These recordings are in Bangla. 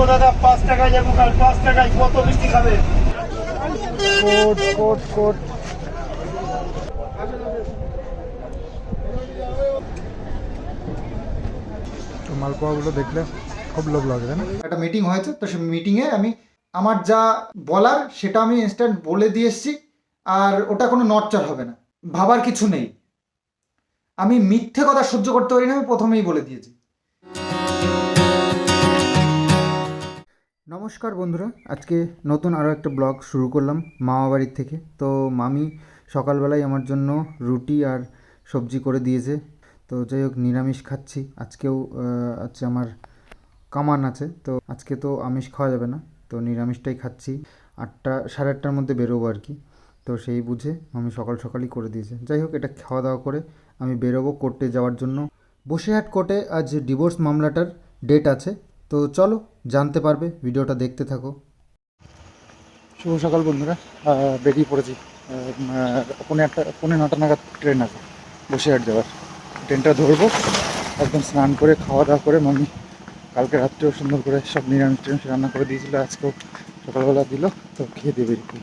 ও দাদা পাঁচ টাকায় যাব কাল পাঁচ টাকায়। কত মিষ্টি খাবে? Quote quote quote. তো মালপোয়াগুলো দেখলে খুব লোভ লাগে তাই না? একটা মিটিং হয়েছে তো সেই মিটিংয়ে আমি আমার যা বলার সেটা আমি ইনস্ট্যান্ট বলে দিয়ে এসেছি আর ওটা কোনো নটচার হবে না। ভাবার কিছু নেই। আমি মিথ্যে কথা সহ্য করতে পারি না আমি প্রথমেই বলে দিয়েছি। নমস্কার বন্ধুরা, আজকে নতুন আরও একটা ব্লগ শুরু করলাম মামা বাড়ির থেকে। তো মামি সকালবেলায় আমার জন্য রুটি আর সবজি করে দিয়েছে। তো যাই হোক, নিরামিষ খাচ্ছি। আজকেও আছে আমার কামান আছে। তো আজকে তো আমিষ খাওয়া যাবে না। তো নিরামিষটাই খাচ্ছি। আটটা, সাড়ে আটটার মধ্যে বেরোবো আর কি। তো সেই বুঝে মামি সকাল সকালই করে দিয়েছে। যাই হোক, এটা খাওয়া দাওয়া করে আমি বেরোবো কোর্টে যাওয়ার জন্য। বসিরহাট কোর্টে আজ ডিভোর্স মামলাটার ডেট আছে। তো চলো, জানতে পারবে, ভিডিওটা দেখতে থাকো। শুভ সকাল বন্ধুরা। বেরিয়ে পড়েছি। পনেরো একটা পনেরো নটা নাগাদ ট্রেন আছে, বসিরহাট যাওয়ার। ট্রেনটা ধরবো, একদম স্নান করে, খাওয়া দাওয়া করে মামি কালকে রাত্রেও সুন্দর করে সব নিরামিষ টিরামিষ রান্না করে দিয়েছিল, আজকেও সকালবেলা দিল, তো খেয়ে দিয়ে বেরিয়ে পড়ি।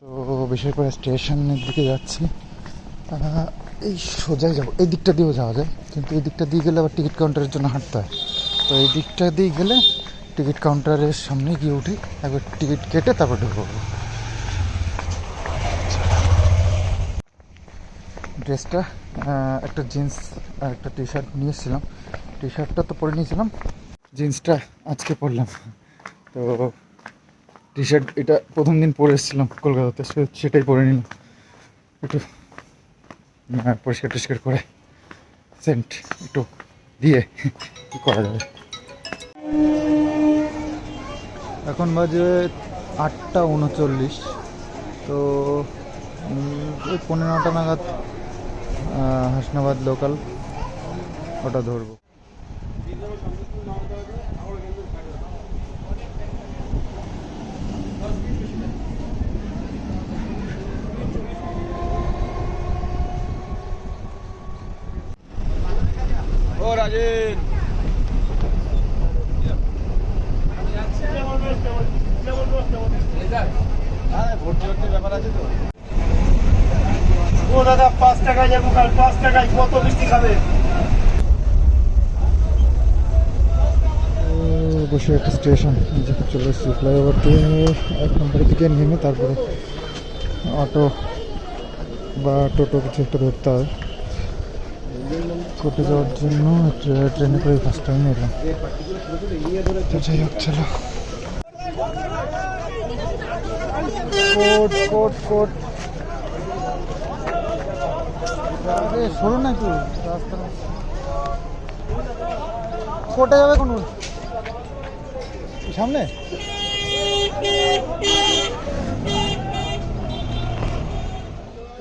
তো বিশেষ করে স্টেশনের দিকে যাচ্ছি। এই সোজাই যাব, এই দিকটা দিয়েও যাওয়া যায়, কিন্তু এই দিকটা দিয়ে গেলে আবার টিকিট কাউন্টারের জন্য হাঁটতে হয়। তো এই দিকটা দিয়ে গেলে টিকিট কাউন্টারের সামনে গিয়ে উঠি, একবার টিকিট কেটে তারপর ঢুকবো। ড্রেসটা একটা জিন্স আর একটা টি শার্ট নিয়েছিলাম। টি শার্টটা তো পরে নিয়েছিলাম, জিন্সটা আজকে পরলাম। তো টি শার্ট এটা প্রথম দিন পরে এসেছিলাম কলকাতাতে সেটাই পরে নিলাম। একটু পরিষ্কার টরিষ্কার করে সেন্ট একটু দিয়ে কি করা যাবে। এখন বাজে আটটা উনচল্লিশ। তো ওই পনেরোটা নাগাদ হাসনাবাদ লোকাল ওটা ধরবো। ও রাজেন। খাবে? বসে একটা স্টেশন যেখানে চলে এসেছি ফ্লাইওভার দিয়ে এক নম্বরের দিকে নেমে তারপরে অটো বা টোটো কিছু একটা ধরতে হয়। কোর্টে যাওয়ার জন্য ট্রেনে করে ফার্স্ট টাইম এলাম। যাই হোক, চলো। কোর্ট কোর্ট কোর্ট আরে সরু না একটু রাস্তা। কোর্টে যাবে কোন? সামনে?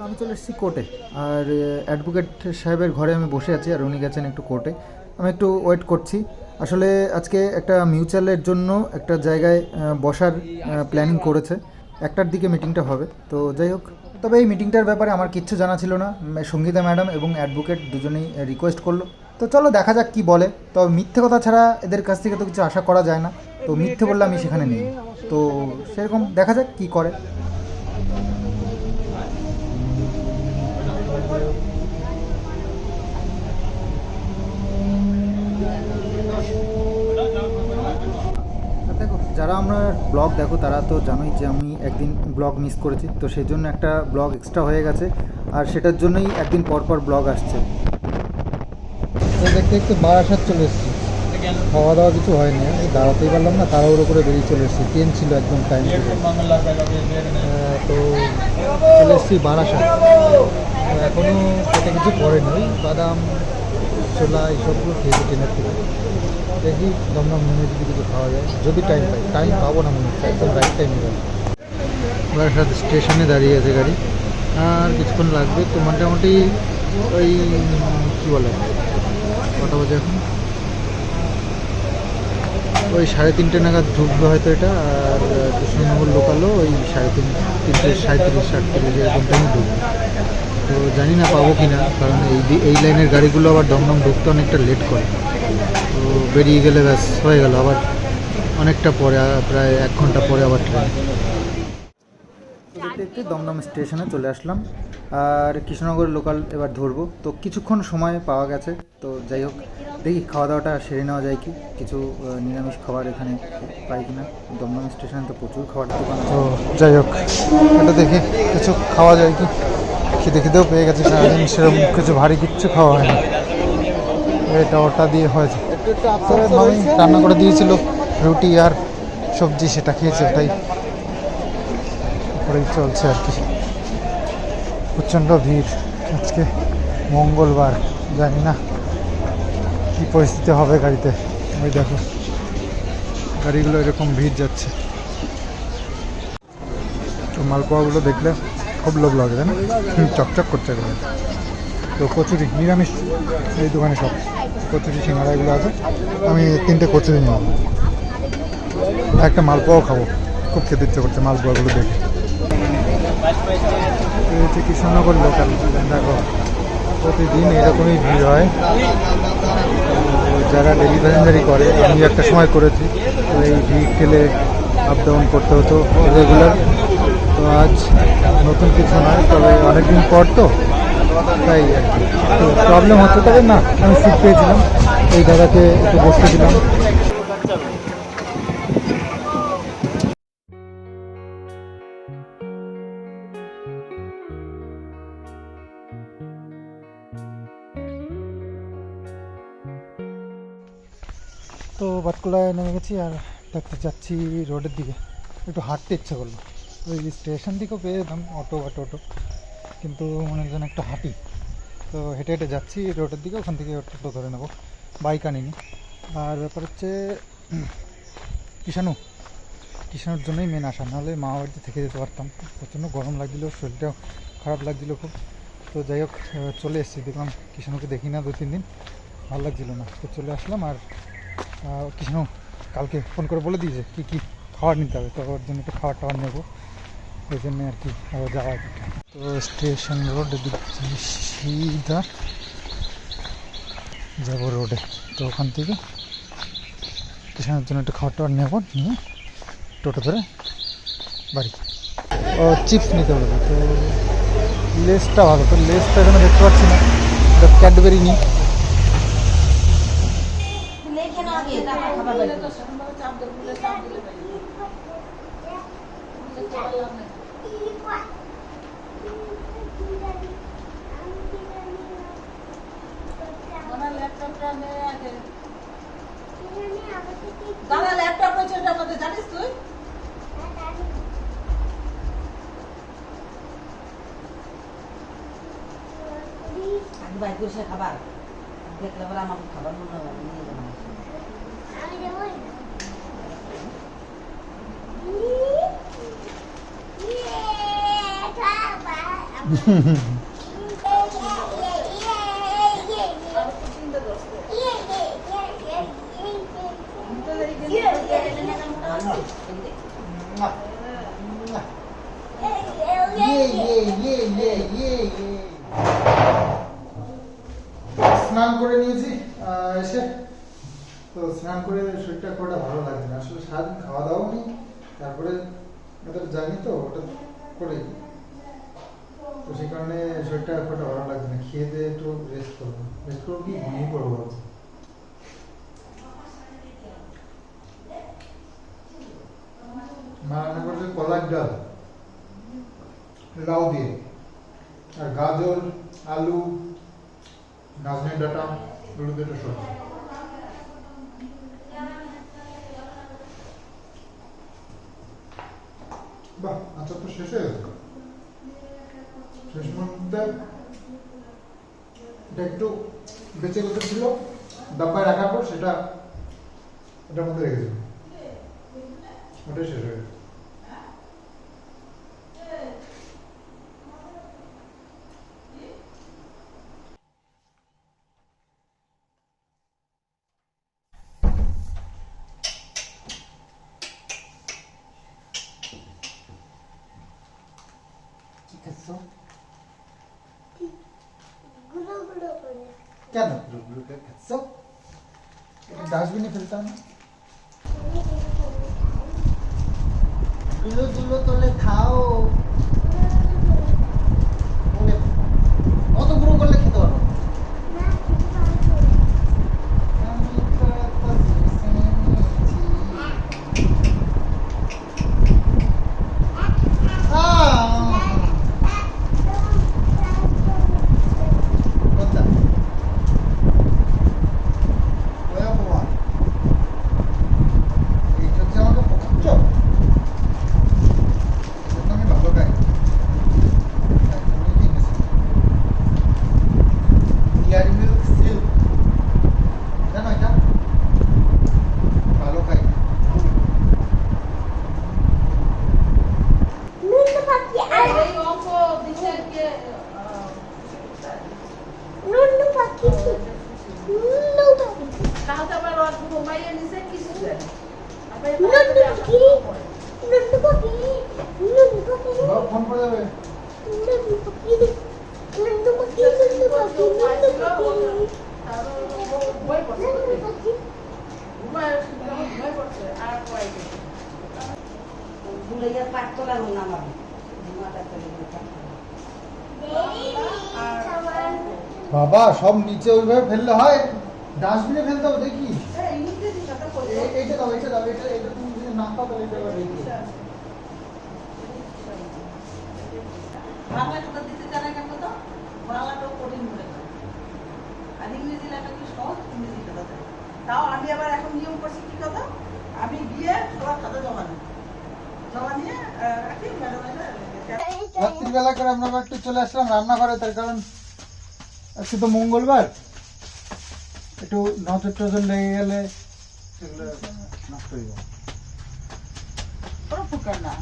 আমি চলে এসেছি কোর্টে। আর অ্যাডভোকেট সাহেবের ঘরে আমি বসে আছি আর উনি গেছেন একটু কোর্টে। আমি একটু ওয়েট করছি। আসলে আজকে একটা মিউচুয়ালের জন্য একটা জায়গায় বসার প্ল্যানিং করেছে। একটার দিকে মিটিংটা হবে। তো যাই হোক, তবে এই মিটিংটার ব্যাপারে আমার কিচ্ছু জানা ছিল না। সঙ্গীতা ম্যাডাম এবং অ্যাডভোকেট দুজনেই রিকোয়েস্ট করল। তো চলো দেখা যাক কি বলে। তো মিথ্যে কথা ছাড়া এদের কাছ থেকে তো কিছু আশা করা যায় না। তো মিথ্যে বললে আমি সেখানে নেই। তো সেরকম দেখা যাক কি করে দেখো যারা আমরা ব্লগ দেখো তারা তো জানোই যে আমি একদিন ব্লগ মিস করেছি। তো সেই জন্য একটা ব্লগ এক্সট্রা হয়ে গেছে। আর সেটার জন্যই একদিন পর পর ব্লগ আসছে। দেখতে দেখতে বারাসাত চলে এসেছি। খাওয়া দাওয়া কিছু হয়নি। আমি দাঁড়াতেই পারলাম না তাড়াহুড়ো করে বেরিয়ে চলে এসেছি। ট্রেন ছিল একদম টাইম তো চলে এসেছি বারাসাত এখনও পেটে কিছু ওই বাদাম ছোলা এইসবগুলো খেয়েছি ট্রেনের থেকে। দেখি দমদম নেমে যদি কিছু খাওয়া যায়। যদি টাইম পাই টাইম পাবো না মনে হচ্ছে, একদম রাইট টাইমে যাব। বারাসাত স্টেশনে দাঁড়িয়ে আছে গাড়ি। আর কিছুক্ষণ লাগবে তো মোটামুটি ওই, কী বলে, কটা বাজে এখন? ওই সাড়ে তিনটে নাগাদ ঢুকবে হয়তো এটা, আর কৃষ্ণনগর লোকালও ওই সাড়ে তিন, তিনটে সাঁত্রিশ সাতত্রিশ এরকম টাইমে ঢুকবে। তো জানি না পাবো কি না কারণ এই এই লাইনের গাড়িগুলো আবার দমদম ঢুকতে অনেকটা লেট করে। বেরিয়ে গেলে ব্যাস হয়ে গেল আবার অনেকটা পরে প্রায় এক ঘণ্টা পরে আবার ট্রেন দেখতে দেখতে দমদম স্টেশনে চলে আসলাম। আর কৃষ্ণনগর লোকাল এবার ধরবো। তো কিছুক্ষণ সময় পাওয়া গেছে তো যাই হোক দেখি খাওয়া দাওয়াটা সেরে নেওয়া যায় কি? কিছু নিরামিষ খাবার এখানে পাই কিনা? দমদম স্টেশনে তো প্রচুর খাবার দোকান তো যাই হোক এটা দেখে কিছু খাওয়া যায় কি? খিদে খিদেও পেয়ে গেছে সারাদিন সেরকম কিছু ভারী কিচ্ছু খাওয়া হয় না। এটা ওটা দিয়ে হয়েছে। রান্না করে দিয়েছিল, রুটি আর সবজি সেটা খেয়েছে ওটাই। করেই চলছে আর কি। প্রচণ্ড ভিড় আজকে, মঙ্গলবার, জানি না কী পরিস্থিতি হবে গাড়িতে। ওই দেখো, গাড়িগুলো এরকম ভিড় যাচ্ছে। তো মালপোয়াগুলো দেখলে খুব লোভ লাগে, তাই না? চকচক করছে এগুলো তো কচুরি, নিরামিষ, এই দোকানে সব। কচুরি, সিঙ্গারা এগুলো আছে, আমি তিনটে কচুরি নেব একটা মালপোয়াও খাব, খুব খেতে ইচ্ছে করছে মালপোয়াগুলো দেখে। হচ্ছে কৃষ্ণনগর লোকাল দেখো প্রতিদিন এরকমই ভিড় হয়। যারা ডেলি প্যাসেঞ্জারি করে, আমি একটা সময় করেছি, তো এই ভিড় ঠেলে আপ ডাউন করতে হতো রেগুলার তো আজ নতুন কিছু নয়, তবে অনেকদিন পর তো তাই তো প্রবলেম পারে না, আমি সিট পেয়েছিলাম, এই দাদাকে একটু বসতে দিলাম। তো বাটকুলায় নেমে গেছি আর দেখতে যাচ্ছি রোডের দিকে। একটু হাঁটতে ইচ্ছে করল। ওই স্টেশন দিকেও পেয়ে যেতাম, অটো বা টোটো। কিন্তু যেন একটু হাঁটি তো হেঁটে হেঁটে যাচ্ছি রোডের দিকে, ওখান থেকে টোটো ধরে নেব। বাইক আনিনি। আর ব্যাপার হচ্ছে, কিষাণু। কিষাণুর জন্যই মেন আসা নাহলে মা বাড়িতে থেকে যেতে পারতাম। প্রচণ্ড গরম লাগছিল, শরীরটাও খারাপ লাগছিল খুব। তো যাই হোক চলে এসেছি। দেখলাম কিষাণুকে দেখি না দু, তিন দিন। ভালো লাগছিল না। তো চলে আসলাম আর কৃষ্ণ কালকে ফোন করে বলে দিয়েছে কী কী খাবার নিতে হবে। তো ওর জন্য একটু খাবার টাবার নেব। ওই জন্যে আর কি যাওয়া তো স্টেশন রোড সিধা যাব রোডে। তো ওখান থেকে কৃষ্ণের জন্য একটু খাবার টাবার নেব, নিয়ে টোটো ধরে বাড়ি। ও চিপস নিতে বলব তো লেসটা ভালো, তো লেসটা এখানে দেখতে পাচ্ছি না। ক্যাডবেরি নিই লেখে না আগে তারপর খাবার লাগবে দাদা ল্যাপটপ রয়েছে ওটার মধ্যে জানিস তুই? আগে বাইক বসে খাবার। দেখলে বলে আমাকে খাবার মনে হবে আমি নিয়ে যাব। স্নান করে নিয়েছি এসে। তো স্নান করে শরীরটা খুব ভালো লাগছে না। আসলে সারাদিন খাওয়া দাওয়াও নেই, তারপরে ওটা জানি তো, ওটা করে তো সেই কারণে শরীরটা খুব ভালো লাগছে না। খেয়ে দিয়ে একটু রেস্ট করব। রেস্ট করব কি? ঘুমিয়ে পড়ব মা রান্না করেছে কলার ডাল, লাউ দিয়ে, আর গাজর, আলু নাজনের ডাটা দিয়ে একটা সবজি বাহ আচার তো শেষ হয়ে গেছে শেষ এটা একটু বেঁচে গেছে ছিল ডাব্বায় রাখার পর সেটা, ওটার মধ্যে রেখেছিল ওটাই শেষ হয়ে গেছে Cannot look, look at that. So, dustbin ni filter na. Gulo gulo tole khao. বাবা সব নিচে ওইভাবে ফেললে হয়? ডাস্টবিনে ফেলতে হবে দেখি। এই ইংরেজি কথা কইছো এ- এইটা দাও এইটা দাও এটা এটা তুমি যদি না পাও তাহলে এটা আবার বাংলা কথা দিতে জানা কেন তো বাংলাটাও কঠিন মনে হয় আর ইংরেজি লেখা কি সহজ? ইংরেজি কথা তাও আমি আবার এখন নিয়ম করছি কি কথা? আমি গিয়ে সবার খাতা জমা নিই জমা নিয়ে রাখি ম্যাডাম রাত্রিবেলা করে আমরা একটু চলে আসলাম রান্নাঘরে তার কারণ আজকে তো মঙ্গলবার? একটু নজর টজর লেগে গেলে সেগুলো নষ্ট হয়ে যাবে। কোনো প্রকার না।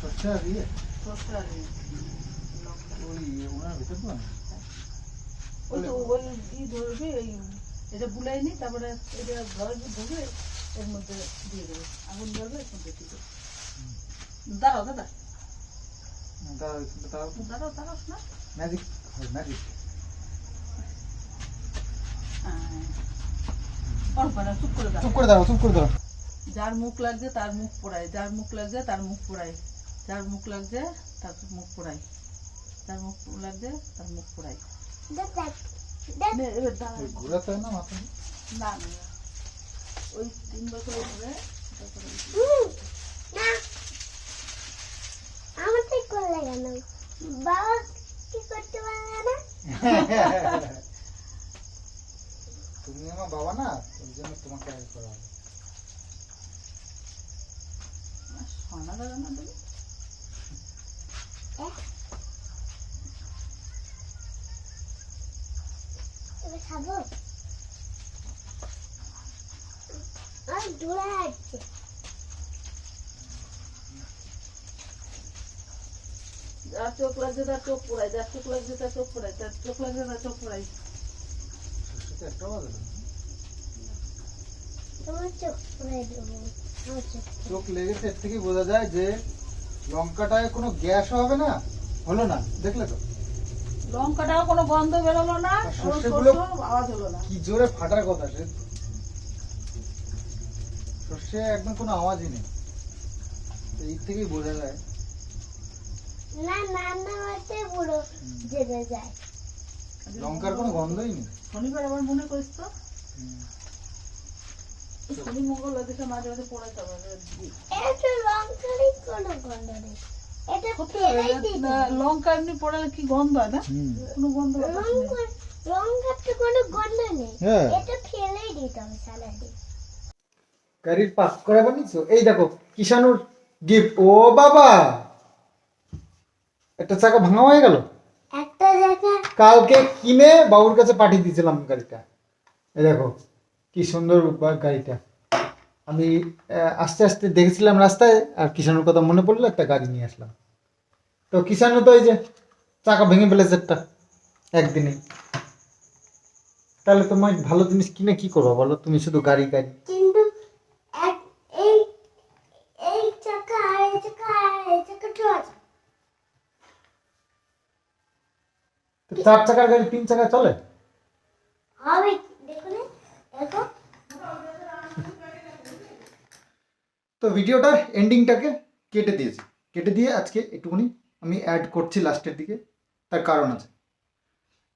সরষে আর ইয়ে? প্রকার ওই ওনার ভিতর তো ওই তো ওই ই ধরবে এই এটা তারপরে এটা এর মধ্যে দিয়ে দেবে। আগুন এর মধ্যে দিয়ে দেবে। দাঁড়াও দাদা। তার দাঁড়াও। দাঁড়াও না ম্যাজিক হয় ম্যাজিক চুপ করে দাঁড়াও চুপ করে দাঁড়াও করে যার মুখ লাগছে তার মুখ পোড়ায় যার মুখ লাগছে তার মুখ পোড়ায়। যার মুখ লাগছে তার মুখ পোড়ায়। যার মুখ লাগছে তার মুখ পোড়ায়। নে, ঘোরাতে না মাথা না না না। ওই তিন বছর ধরে তারপরে হুম, না। আমার তো বাবা করতে তুমি আমার বাবা না ওই জন্য তোমাকে করা হবে খাব আর দূরে আসছে চোখ লাগছে তার চোখ পোড়ায় যার চোখ লাগছে তার চোখ পোড়ায় তার চোখ লাগছে তার চোখ। তোমার চোখ লেগেছে এর থেকেই বোঝা যায় যে লঙ্কাটায় কোনো গ্যাসও হবে না হলো না দেখলে তো? লঙ্কাটাও কোনো গন্ধ বেরোলো না আওয়াজ হলো না। কি জোরে ফাটার কথা সে? সর্ষে একদম কোনো আওয়াজই নেই। এই থেকেই বোঝা যায় না না না পুরো জেগে যায়। লঙ্কার কোনো গন্ধই নেই। শনিবার আবার মনে করিস তো? শনি মঙ্গল দেখে মাঝে মাঝে হবে এটা লঙ্কারই কোনো গন্ধ নেই। লঙ্কা এমনি পড়ালে কি গন্ধ হয় না? কোনো গন্ধ বাতাস লঙ্কার তো কোনো গন্ধ নেই। হ্যাঁ। এটা ফেলেই দিতে হবে সালাডে পাস করা বানিয়েছো? এই দেখো কিষানুর গিফট ও বাবা! একটা চাকা ভাঙা হয়ে গেল? একটা কালকে কিনে বাবুর কাছে পাঠিয়ে দিয়েছিলাম গাড়িটা। দেখো কি সুন্দর গাড়িটা। আমি আস্তে আস্তে দেখেছিলাম রাস্তায় আর কিষানুর কথা মনে পড়ল একটা গাড়ি নিয়ে আসলাম। তো কিষানু তো এই যে চাকা ভেঙে ফেলেছে একটা একদিনে। তাহলে তোমার ভালো জিনিস কিনে কি করব বলো? তুমি শুধু গাড়ি গাড়ি কিন্তু এক এই এই চাকা আর এই চাকা আর এই চাকা তো আছে তো চার চাকার গাড়ি তিন চাকা চলে? তো ভিডিওটার এন্ডিংটাকে কেটে দিয়েছি। কেটে দিয়ে আজকে একটুখানি আমি অ্যাড করছি লাস্টের দিকে তার কারণ আছে।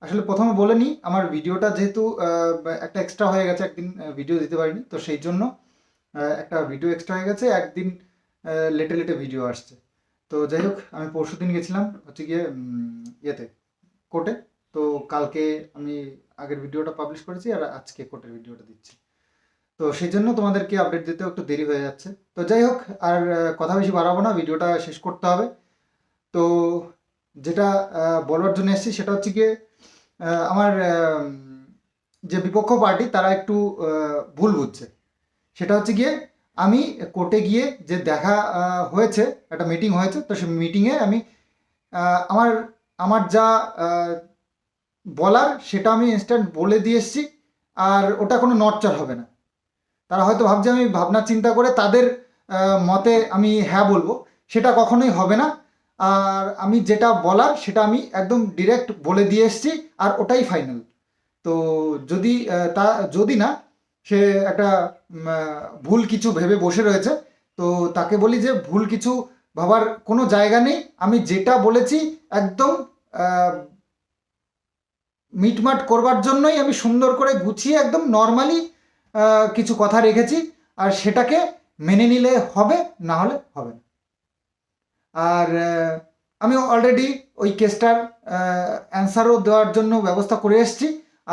আসলে প্রথমে বলে নিই আমার ভিডিওটা যেহেতু একটা এক্সট্রা হয়ে গেছে একদিন ভিডিও দিতে পারিনি তো সেই জন্য একটা ভিডিও এক্সট্রা হয়ে গেছে একদিন লেটে লেটে ভিডিও আসছে। তো যাই হোক আমি পরশু দিন গেছিলাম হচ্ছে গিয়ে ইয়েতে। কোর্টে। তো কালকে আমি আগের ভিডিওটা পাবলিশ করেছি আর আজকে কোর্টের ভিডিওটা দিচ্ছি। তো সেই জন্য তোমাদেরকে আপডেট দিতে একটু দেরি হয়ে যাচ্ছে। তো যাই হোক, আর কথা বেশি বাড়াবো না, ভিডিওটা শেষ করতে হবে। তো যেটা বলবার জন্য এসেছি সেটা হচ্ছে গিয়ে আমার যে বিপক্ষ পার্টি তারা একটু ভুল বুঝছে। সেটা হচ্ছে গিয়ে আমি কোর্টে গিয়ে যে দেখা হয়েছে, একটা মিটিং হয়েছে, তো সেই মিটিংয়ে আমি আমার আমার যা বলার সেটা আমি ইনস্ট্যান্ট বলে দিয়ে এসেছি, আর ওটা কোনো নটচার হবে না। তারা হয়তো ভাবছে আমি ভাবনা চিন্তা করে তাদের মতে আমি হ্যাঁ বলব, সেটা কখনোই হবে না। আর আমি যেটা বলার সেটা আমি একদম ডিরেক্ট বলে দিয়ে এসেছি, আর ওটাই ফাইনাল তো যদি তা, যদি না, সে একটা ভুল কিছু ভেবে বসে রয়েছে, তো তাকে বলি যে ভুল কিছু ভাবার কোনো জায়গা নেই। আমি যেটা বলেছি একদম মিটমাট করবার জন্যই আমি সুন্দর করে গুছিয়ে একদম নর্মালি কিছু কথা রেখেছি আর সেটাকে মেনে নিলে হবে, না হলে হবে না। আর আমি অলরেডি ওই কেসটার অ্যান্সারও দেওয়ার জন্য ব্যবস্থা করে এসেছি।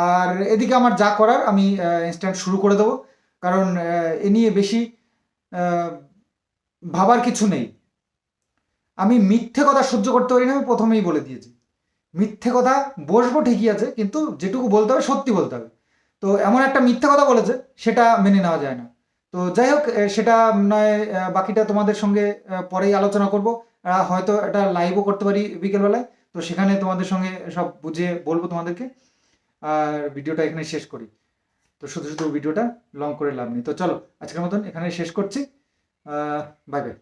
আর এদিকে আমার যা করার আমি ইনস্ট্যান্ট শুরু করে দেবো। কারণ এ নিয়ে বেশি ভাবার কিছু নেই। আমি মিথ্যে কথা সহ্য করতে পারি না, আমি প্রথমেই বলে দিয়েছি। মিথ্যে কথা বসবো ঠিকই আছে, কিন্তু যেটুকু বলতে হবে, সত্যি বলতে হবে। তো এমন একটা মিথ্যে কথা বলেছে, সেটা মেনে নেওয়া যায় না। তো যাই হোক সেটা নয় বাকিটা তোমাদের সঙ্গে পরেই আলোচনা করব। হয়তো এটা লাইভও করতে পারি বিকেলবেলায়। তো সেখানে তোমাদের সঙ্গে সব বুঝিয়ে বলব তোমাদেরকে। আর ভিডিওটা এখানে শেষ করি। তো শুধু শুধু ভিডিওটা লং করে লাভ নেই। তো চলো, আজকের মতন এখানে শেষ করছি। Bye bye